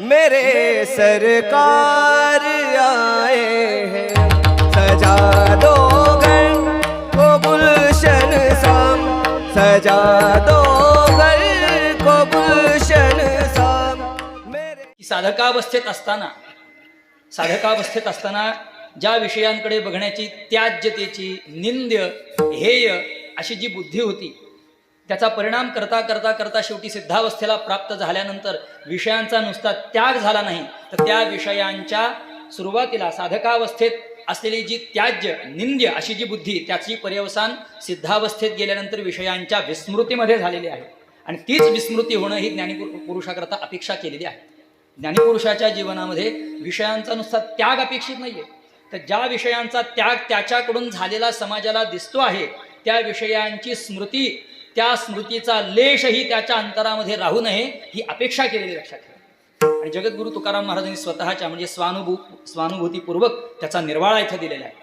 मेरे सरकार आए हैं। सजा दो घर को गुलशन शाम सजा दो घर को गुलशन शाम मेरे साधकावस्थेत असताना साधकावस्थेत असताना ज्या विषयांकडे बघण्याची त्याज्यतेची निंद्य हेय अशी जी बुद्धी होती त्याचा परिणाम करता करता करता शेवटी सिद्धावस्थेला प्राप्त झाल्यानंतर विषयांचा नुसता त्याग झाला नाही. तर त्या विषयांच्या सुरुवातीला साधकावस्थेत असलेली जी त्याज्य निंद्य अशी जी बुद्धी त्याची पर्यवसान सिद्धावस्थेत गेल्यानंतर विषयांच्या विस्मृतीमध्ये झालेली आहे. आणि तीच विस्मृती होणं ही ज्ञानीपुरुषाकरता अपेक्षा केलेली आहे. ज्ञानीपुरुषाच्या जीवनामध्ये विषयांचा नुसता त्याग अपेक्षित नाहीये. तर ज्या विषयांचा त्याग त्याच्याकडून झालेला समाजाला दिसतो आहे त्या विषयांची स्मृती त्या स्मृतीचा लेशही त्याच्या अंतरामध्ये राहू नये ही अपेक्षा केलेली लक्षात ठेवा. आणि जगद्गुरु तुकाराम महाराजांनी स्वतःच्या म्हणजे स्वानुभू स्वानुभूतीपूर्वक त्याचा निर्वाळा इथं दिलेला आहे.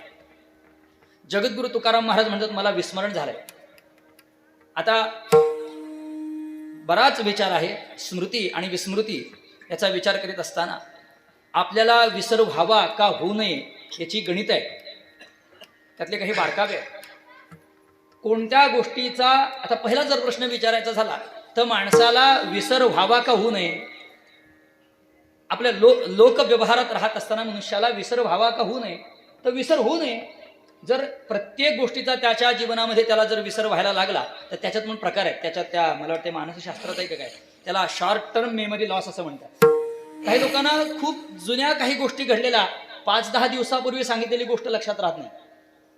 जगद्गुरु तुकाराम महाराज म्हणतात मला विस्मरण झालंय. आता बराच विचार आहे स्मृती आणि विस्मृती याचा विचार करीत असताना आपल्याला विसर व्हावा का होऊ नये याची गणित आहे. त्यातले काही बारकावे आहेत. कोणत्या गोष्टीचा आता पहिला जर प्रश्न विचारायचा झाला तर माणसाला विसर व्हावा का होऊ नये? आपल्या लो लोकव्यवहारात राहत असताना मनुष्याला विसर व्हावा का होऊ नये? तर विसर होऊ नये. जर प्रत्येक गोष्टीचा त्याच्या जीवनामध्ये त्याला जर विसर व्हायला लागला तर त्याच्यात पण प्रकार आहेत. त्याच्यात त्या मला वाटते मानसशास्त्रात आहे का काय? त्याला शॉर्ट टर्म मेमरी लॉस असं म्हणतात. काही लोकांना खूप जुन्या काही गोष्टी घडलेल्या पाच दहा दिवसापूर्वी सांगितलेली गोष्ट लक्षात राहत नाही.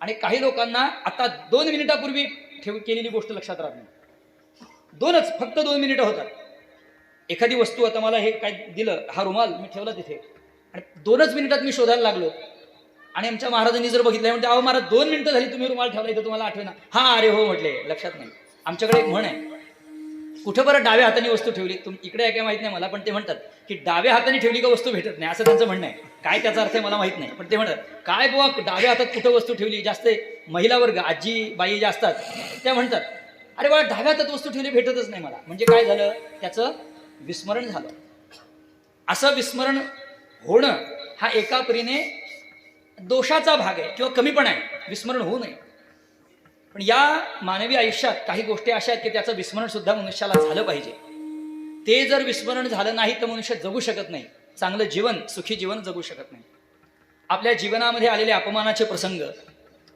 आणि काही लोकांना आता दोन मिनिटापूर्वी ठेव केलेली गोष्ट लक्षात राहत नाही. दोनच फक्त दोन मिनिटं होतात. एखादी वस्तू आता मला हे काय दिलं हा रुमाल मी ठेवला तिथे. आणि दोनच मिनिटात मी शोधायला लागलो. आणि आमच्या महाराजांनी जर बघितलं म्हणजे अहो महाराज दोन मिनिटं झाली तुम्ही रुमाल ठेवला इथं तुम्हाला आठवेना. हा अरे हो म्हटले. लक्षात नाही. आमच्याकडे एक म्हण आहे. कुठं बरं डाव्या हाताने वस्तू ठेवली? तुम इकडे आहे काय माहीत नाही मला पण ते म्हणतात की डाव्या हाताने ठेवली का वस्तू भेटत नाही? असं त्यांचं म्हणणं आहे. काय त्याचा अर्थ आहे मला माहीत नाही पण ते म्हणतात काय बुवा डाव्या हातात कुठं वस्तू ठेवली? जास्त महिला वर्ग आजी बाई ज्या असतात त्या म्हणतात अरे बाबा डाव्या हातात वस्तू ठेवली भेटतच नाही मला. म्हणजे काय झालं? त्याचं विस्मरण झालं. असं विस्मरण होणं हा एका परीने दोषाचा भाग आहे किंवा कमीपणा आहे. विस्मरण होऊ नये. पण या मानवी आयुष्यात काही गोष्टी अशा आहेत की त्याचं विस्मरण सुद्धा मनुष्याला झालं पाहिजे. ते जर विस्मरण झालं नाही तर मनुष्य जगू शकत नाही. चांगलं जीवन सुखी जीवन जगू शकत नाही. आपल्या जीवनामध्ये आलेले अपमानाचे प्रसंग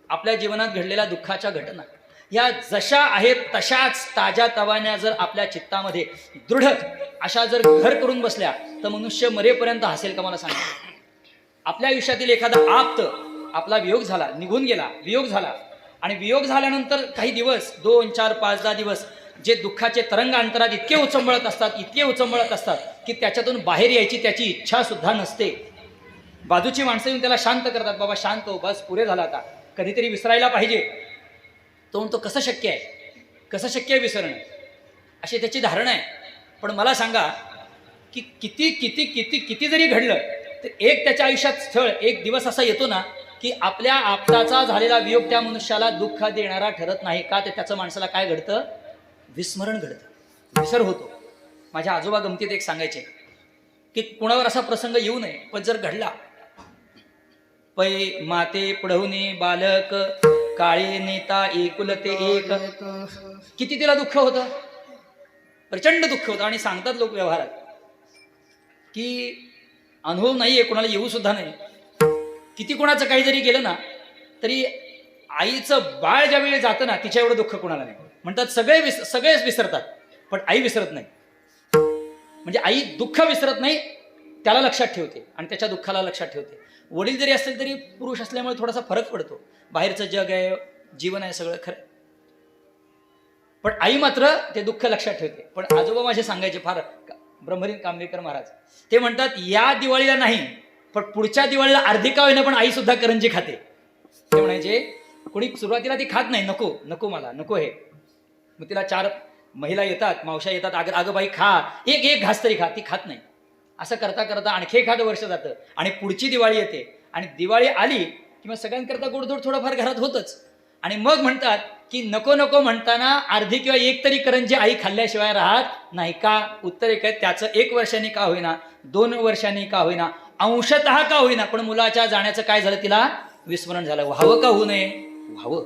आपल्या जीवनात घडलेल्या दुःखाच्या घटना या जशा आहेत तशाच ताज्या तवान्या जर आपल्या चित्तामध्ये दृढ अशा जर घर करून बसल्या तर मनुष्य मरेपर्यंत हसेल का मला सांगा? आपल्या आयुष्यातील एखादा आप्त आपला वियोग झाला निघून गेला वियोग झाला आणि वियोग झाल्यानंतर काही दिवस दोन चार पाच दहा दिवस जे दुःखाचे तरंग अंतरात इतके उचंबळत असतात इतके उचंबळत असतात की त्याच्यातून बाहेर यायची त्याची इच्छा सुद्धा नसते. बाजूची माणसं येऊन त्याला शांत करतात बाबा शांत हो बस पुरे झाला आता. कधीतरी विसरायला पाहिजे. तो म्हणतो कसं शक्य आहे? कसं शक्य आहे विसरणं? अशी त्याची धारणा आहे. पण मला सांगा की किती किती किती किती जरी घडलं तर एक त्याच्या आयुष्यात स्थळ एक दिवस असा येतो ना की आपल्या आपताचा झालेला वियोग त्या मनुष्याला दुःख देणारा ठरत नाही का? ते त्याचं माणसाला काय घडतं? विस्मरण घडतं. विसर होतो. माझ्या आजोबा गमतीत एक सांगायचे की कुणावर असा प्रसंग येऊ नये पण जर घडला पै माते पुढवणे बालक काळे नेता एकुलते एक. किती तिला दुःख होतं? प्रचंड दुःख होतं. आणि सांगतात लोक व्यवहारात की अनुभव नाहीये कोणाला येऊ सुद्धा नाही. किती कोणाचं काही जरी गेलं ना तरी आईचं बाळ ज्यावेळी जातं ना तिच्या एवढं दुःख कोणाला नाही. म्हणतात सगळे विस सगळेच विसरतात पण आई विसरत नाही. म्हणजे आई दुःख विसरत नाही त्याला लक्षात ठेवते आणि त्याच्या दुःखाला लक्षात ठेवते. वडील जरी असेल तरी पुरुष असल्यामुळे थोडासा फरक पडतो. बाहेरचं जग आहे जीवन आहे सगळं खरं पण आई मात्र ते दुःख लक्षात ठेवते. पण आजोबा माझे सांगायचे फार ब्रह्मरीन कांबेकर महाराज ते म्हणतात या दिवाळीला नाही पण पुढच्या दिवाळीला अर्धी का होईना पण आई सुद्धा करंजी खाते. ते म्हणायचे कोणी सुरुवातीला ती खात नाही नको नको मला नको हे. मग तिला चार महिला येतात मावशा येतात आग अगं बाई खा एक एक घास तरी खा. ती खात नाही. असं करता करता आणखी एखादं वर्ष जातं आणि पुढची दिवाळी येते. आणि दिवाळी आली की मग सगळ्यांकरता गोडधोड थोडंफार घरात होतच. आणि मग म्हणतात की नको नको म्हणताना अर्धी किंवा एक तरी करंजी आई खाल्ल्याशिवाय राहत नाही का? उत्तर एक आहे त्याचं एक वर्षांनी का होईना दोन वर्षांनी का होईना अंशतः का होईना पण मुलाच्या जाण्याचं काय झालं तिला? विस्मरण झालं. व्हावं का होऊ नये? व्हावं.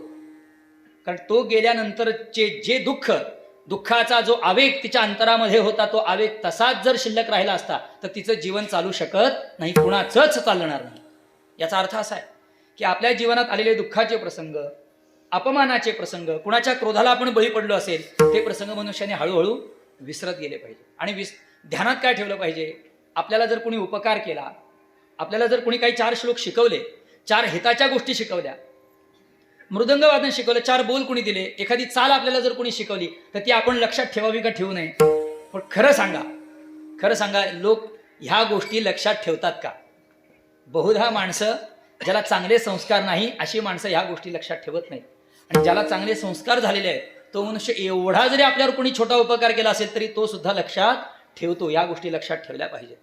कारण तो गेल्यानंतरचे जे दुःख दुःखाचा जो आवेग तिच्या अंतरामध्ये होता तो आवेग तसाच जर शिल्लक राहिला असता तर तिचं जीवन चालू शकत नाही. कुणाचंच चालणार नाही. याचा अर्थ असा आहे की आपल्या जीवनात आलेले दुःखाचे प्रसंग अपमानाचे प्रसंग कुणाच्या क्रोधाला आपण बळी पडलो असेल ते प्रसंग मनुष्याने हळूहळू विसरत गेले पाहिजे. आणि विस ध्यानात काय ठेवलं पाहिजे? आपल्याला जर कोणी उपकार केला आपल्याला जर कोणी काही चार श्लोक शिकवले चार हिताच्या गोष्टी शिकवल्या मृदंग वादन शिकवलं चार बोल कोणी दिले एखादी चाल आपल्याला जर कोणी शिकवली तर ती आपण लक्षात ठेवावी का ठेवू नये? पण खरं सांगा खरं सांगा लोक ह्या गोष्टी लक्षात ठेवतात का? बहुधा माणसं ज्याला चांगले संस्कार नाही अशी माणसं ह्या गोष्टी लक्षात ठेवत नाहीत. आणि ज्याला चांगले संस्कार झालेले आहेत तो मनुष्य एवढा जरी आपल्यावर कोणी छोटा उपकार केला असेल तरी तो सुद्धा लक्षात ठेवतो या गोष्टी लक्षात ठेवल्या पाहिजेत.